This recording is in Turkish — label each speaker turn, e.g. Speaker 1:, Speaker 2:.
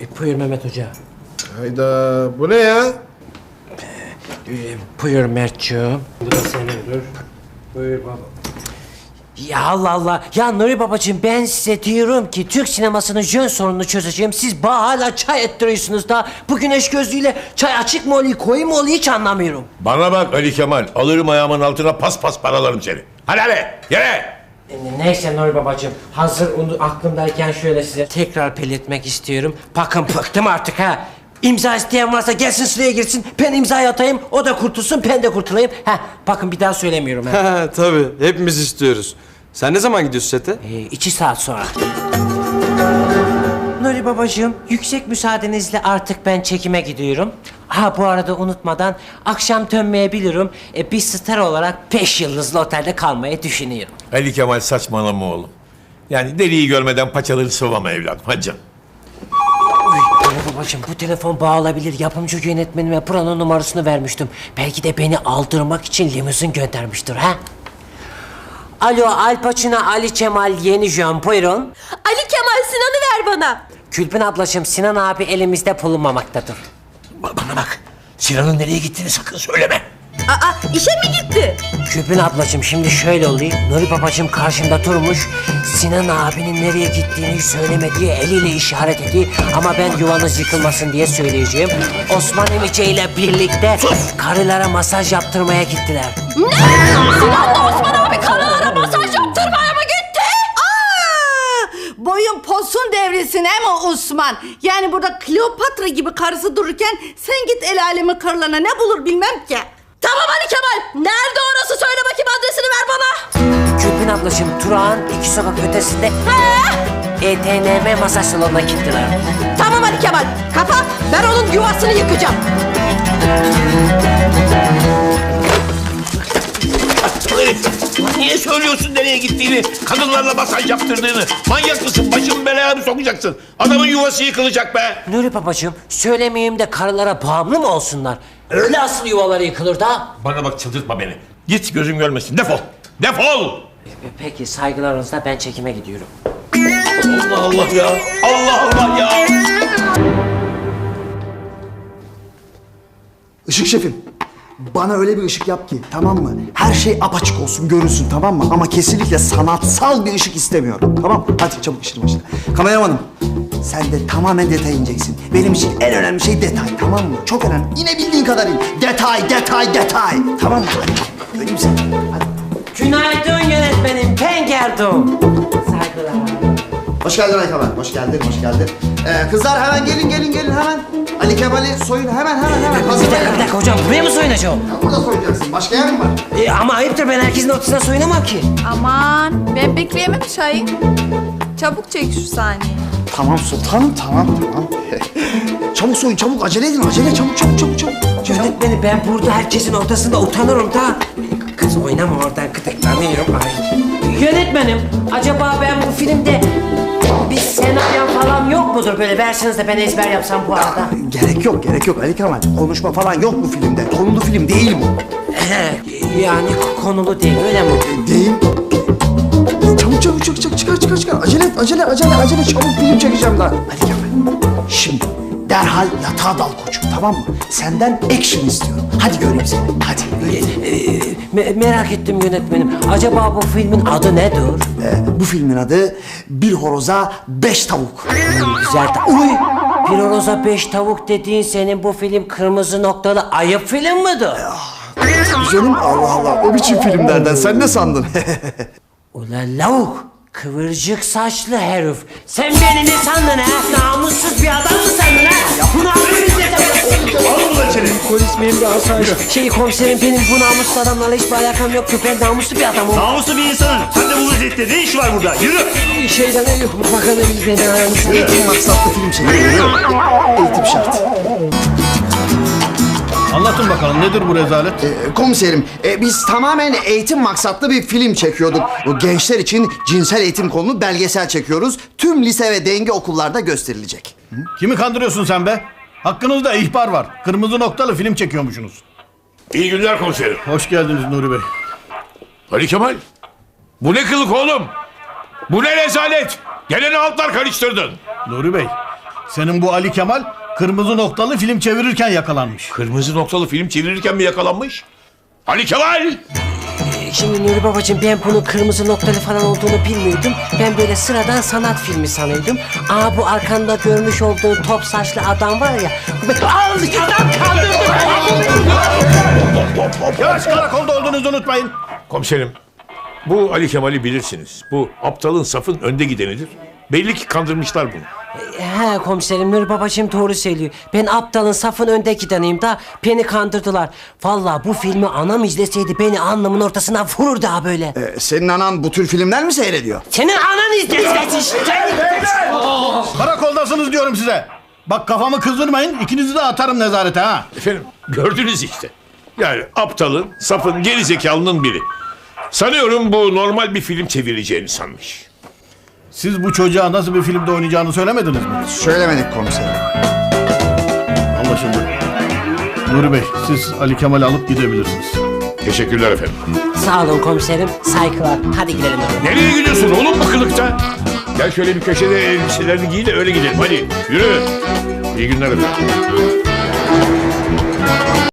Speaker 1: E, buyur Mehmet Hoca.
Speaker 2: Hayda bu ne ya?
Speaker 1: E, buyur Mert'ciğim. Bu da senin dur. Buyur baba. Ya Allah Allah. Ya Nuri babacığım ben size diyorum ki Türk sinemasının jön sorununu çözeceğim. Siz bana hala çay ettiriyorsunuz da bu güneş gözlüğüyle çay açık mı oluyor koyu mu oluyor hiç anlamıyorum.
Speaker 3: Bana bak Ali Kemal. Alırım ayağımın altına pas pas paralarım seni. Hadi hadi yere.
Speaker 1: E, Neyse Nuri babacığım hazır onu aklımdayken şöyle size tekrar belirtmek istiyorum. Bakın bıktım artık ha. İmza isteyen varsa gelsin sıraya girsin. Ben imzayı atayım. O da kurtulsun. Ben de kurtulayım. Ha, bakın bir daha söylemiyorum. Ha.
Speaker 4: Ha, tabii hepimiz istiyoruz. Sen ne zaman gidiyorsun sete?
Speaker 1: Ee, iki saat sonra. Nuri babacığım, yüksek müsaadenizle artık ben çekime gidiyorum. Ha bu arada unutmadan akşam dönmeyebilirim. E, bir star olarak beş yıldızlı otelde kalmayı düşünüyorum.
Speaker 3: Ali Kemal saçmalama oğlum. Yani deliği görmeden paçaları sıvama evladım. Canım.
Speaker 1: Nuri babacığım bu telefon bağlanabilir. Yapımcı yönetmenime buranın numarasını vermiştim. Belki de beni aldırmak için limuzin göndermiştir ha? Alo Al Pacino, Ali Cemal, Yeni Jön buyurun.
Speaker 5: Ali Kemal Sinan'ı ver bana.
Speaker 1: Külpün ablacığım Sinan abi elimizde bulunmamaktadır.
Speaker 3: Ba- Bana bak. Sinan'ın nereye gittiğini sakın söyleme.
Speaker 5: Aa işe mi gitti?
Speaker 1: Külpün ablacığım şimdi şöyle oluyor. Nuri babacığım karşımda durmuş. Sinan abinin nereye gittiğini söylemediği eliyle işaret ediyor. Ama ben yuvanız yıkılmasın diye söyleyeceğim. Osman Emice ile birlikte karılara masaj yaptırmaya gittiler.
Speaker 5: Sinan'la Osman abi karılara masaj yaptırmaya mı gitti?
Speaker 6: Aa, boyun he mi Osman? Yani burada Kleopatra gibi karısı dururken sen git el alemi karılarına ne bulur bilmem ki.
Speaker 5: Tamam Ali Kemal. Nerede orası söyle bakayım adresini ver bana.
Speaker 1: Külpün ablacığım Turağan iki sokak ötesinde
Speaker 5: He?
Speaker 1: ETNM masaj salonuna gittiler.
Speaker 5: Tamam Ali Kemal. Kapa. Ben onun yuvasını yıkacağım.
Speaker 3: Niye söylüyorsun nereye gittiğini? Kadınlarla masaj yaptırdığını. Manyak mısın? Başımı belaya mı sokacaksın? Adamın yuvası yıkılacak be.
Speaker 1: Nuri babacığım söylemeyeyim de karılara bağımlı mı olsunlar? Öyle asıl yuvaları yıkılır da.
Speaker 3: Bana bak çıldırtma beni. Git gözüm görmesin. Defol. Defol.
Speaker 1: Peki saygılarınızla ben çekime gidiyorum.
Speaker 3: Allah Allah ya. Allah Allah ya.
Speaker 7: Işık şefim. Bana öyle bir ışık yap ki tamam mı? Her şey apaçık olsun görünsün tamam mı? Ama kesinlikle sanatsal bir ışık istemiyorum. Tamam Hadi çabuk işin başına. Kameramanım sen de tamamen detay ineceksin. Benim için en önemli şey detay tamam mı? Çok önemli. İnebildiğin kadar in. Detay, detay, detay. Tamam mı? Hadi. Göreyim seni. Hadi.
Speaker 1: Günaydın yönetmenim, ben geldim. Saygılar.
Speaker 7: Hoş geldin Kemal. Hoş geldin, hoş geldin. Ee, kızlar hemen gelin, gelin, gelin hemen. Ali Kemal'i soyun hemen, hemen, hemen.
Speaker 1: Bir dakika, bir dakika hocam, buraya mı soyunacağım?
Speaker 7: Ya Burada soyacaksın. Başka yer mi var?
Speaker 1: E, ama ayıptır, ben herkesin ortasına soyunamam ki.
Speaker 8: Aman ben bekleyemem Şahin. Çabuk çek şu saniye.
Speaker 7: Tamam sultanım, tamam, tamam. çabuk soyun, çabuk. Acele edin, acele. Çabuk, çabuk, çabuk, çabuk. çabuk.
Speaker 1: Yönetmenim, ben burada herkesin ortasında utanırım da. Kız oynama oradan, gıdıklanıyorum. Ay. Yönetmenim, acaba ben bu filmde bir senaryo falan yok mudur? Böyle versiniz de ben ezber yapsam bu arada.
Speaker 7: Gerek yok, gerek yok Ali Kemal. Konuşma falan yok bu filmde. Konulu film değil bu.
Speaker 1: Yani konulu değil, öyle mi?
Speaker 7: Değil. Çabuk, çabuk, çabuk, çabuk. Çıkar, çıkar, çıkar. Acele et, acele, acele, acele. Çabuk film çekeceğim daha. Ali Kemal, şimdi derhal yatağa dal koçum, tamam mı? Senden action istiyorum. Hadi göreyim seni, hadi. Göreyim.
Speaker 1: Me- merak ettim yönetmenim. Acaba bu filmin adı nedir?
Speaker 7: Ee, bu filmin adı Bir Horoza Beş Tavuk.
Speaker 1: Güzel ta- Uy! Bir horoza beş tavuk dediğin senin bu film kırmızı noktalı ayıp film midir?
Speaker 7: Canım Allah Allah, o biçim filmlerden. Sen ne sandın?
Speaker 1: Ulan lavuk! Kıvırcık saçlı herif. Sen beni ne sandın ha? Namussuz bir adam mı sandın ha? Bu namussuz
Speaker 3: Alın ulan seni.
Speaker 1: Polis memuru asayiş. Şey komiserim benim bu namussuz adamlarla hiçbir alakam yoktu. Ben namuslu bir adamım.
Speaker 9: Namuslu bir insanın. Sen de bu vaziyette ne iş var burada? Yürü.
Speaker 1: Şeyden yok. Bakalım biz beni aramızda.
Speaker 7: Eğitim maksatlı film çekiyorum. Eğitim şart.
Speaker 9: Anlatın bakalım nedir bu rezalet?
Speaker 7: Ee, komiserim, e, biz tamamen eğitim maksatlı bir film çekiyorduk. Bu gençler için cinsel eğitim konulu belgesel çekiyoruz. Tüm lise ve denge okullarda gösterilecek.
Speaker 9: Kimi kandırıyorsun sen be? Hakkınızda ihbar var. Kırmızı noktalı film çekiyormuşsunuz.
Speaker 3: İyi günler komiserim.
Speaker 9: Hoş geldiniz Nuri Bey.
Speaker 3: Ali Kemal. Bu ne kılık oğlum? Bu ne rezalet? Gene ne altlar karıştırdın?
Speaker 9: Nuri Bey, Senin bu Ali Kemal kırmızı noktalı film çevirirken yakalanmış.
Speaker 3: Kırmızı noktalı film çevirirken mi yakalanmış? Ali Kemal!
Speaker 1: Şimdi Nuri babacığım ben bunun kırmızı noktalı falan olduğunu bilmiyordum. Ben böyle sıradan sanat filmi sanıyordum. Aa bu arkanda görmüş olduğun top saçlı adam var ya. Al adam kaldırdı.
Speaker 9: Yavaş karakolda olduğunuzu unutmayın.
Speaker 3: Komiserim, bu Ali Kemal'i bilirsiniz. Bu aptalın safın önde gidenidir. Belli ki kandırmışlar bunu.
Speaker 1: He komiserim Nuri babacığım doğru söylüyor. Ben aptalın safın önde gideneyim da beni kandırdılar. Vallahi bu filmi anam izleseydi beni alnımın ortasına vururdu ha böyle.
Speaker 7: Ee, senin anan bu tür filmler mi seyrediyor?
Speaker 1: Senin anan izlesin işte.
Speaker 9: Karakoldasınız diyorum size. Bak kafamı kızdırmayın. ikinizi de atarım nezarete ha.
Speaker 3: Efendim, gördünüz işte. Yani aptalın, safın, gerizekalının biri. Sanıyorum bu normal bir film çevireceğini sanmış.
Speaker 9: Siz bu çocuğa nasıl bir filmde oynayacağını söylemediniz mi?
Speaker 7: Söylemedik komiserim.
Speaker 9: Anlaşıldı. Nuri Bey siz Ali Kemal'i alıp gidebilirsiniz.
Speaker 3: Teşekkürler efendim.
Speaker 1: Sağ olun komiserim. Saygılar. Hadi gidelim.
Speaker 3: Nereye gidiyorsun oğlum bu kılıkta? Gel şöyle bir köşede elbiselerini giy de öyle gidelim. Hadi yürü. İyi günler efendim.